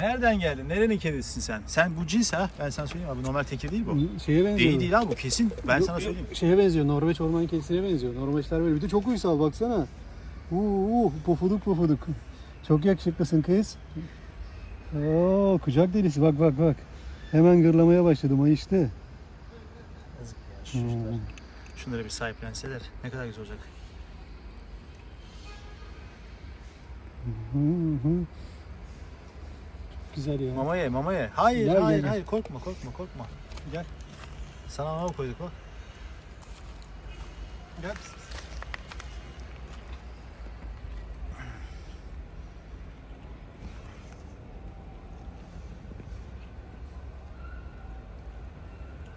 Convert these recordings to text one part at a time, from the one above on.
Nereden geldin? Nerenin kedisisin sen? Sen bu cins ha. Ben sana söyleyeyim abi. Normal teke değil bu. Şeye benziyor. Değil değil abi bu kesin. Ben sana söyleyeyim. Şeye benziyor. Norveç orman kedisine benziyor. Norveçler böyle. Bir de çok uysal baksana. Uuu pofuduk pofuduk. Çok yakışıklısın kız. Oo kucak delisi bak bak bak. Hemen gırlamaya başladım ayıştı. Yazık ya şu çocuklar. Hmm. Şunları bir sahiplenseler ne kadar güzel olacak. Hı hı. Güzel ya. Mama ye, mama ye. Hayır, Gel, hayır, gel, gel. hayır. Korkma, korkma, korkma. Gel. Sana mama koyduk bak. Gel.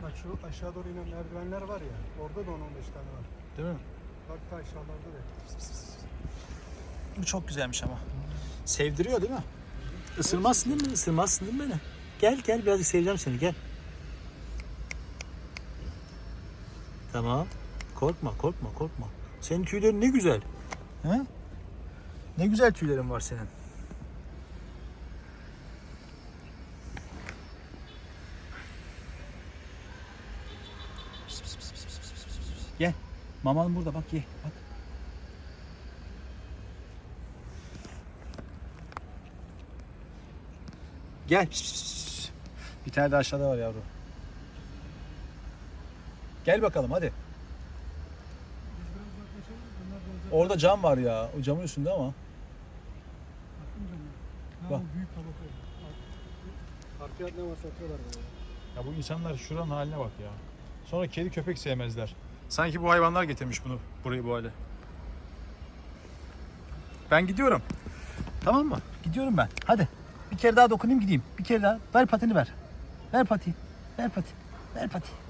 Bak şu aşağı doğru inen merdivenler var ya. Orada da 10-15 tane var. Değil mi? Bak da aşağılarda da. Bu çok güzelmiş ama. Sevdiriyor değil mi? Isırmazsın değil mi? Isırmazsın değil mi beni? Gel gel birazcık seveceğim seni gel. Tamam. Korkma korkma korkma. Senin tüylerin ne güzel. He? Ne güzel tüylerin var senin. Gel. Maman burada bak ye. Bak. Gel. Pis, pis. Bir tane de aşağıda var yavru. Gel bakalım hadi. Orada cam var ya. O camın üstünde ama. Bak. Harfiyat ne varsa atıyorlar böyle. Ya bu insanlar şuranın haline bak ya. Sonra kedi köpek sevmezler. Sanki bu hayvanlar getirmiş bunu burayı bu hale. Ben gidiyorum. Tamam mı? Gidiyorum ben. Hadi. Bir kere daha dokunayım gideyim. Bir kere daha. Ver patini ver. Ver pati. Ver pati. Ver pati.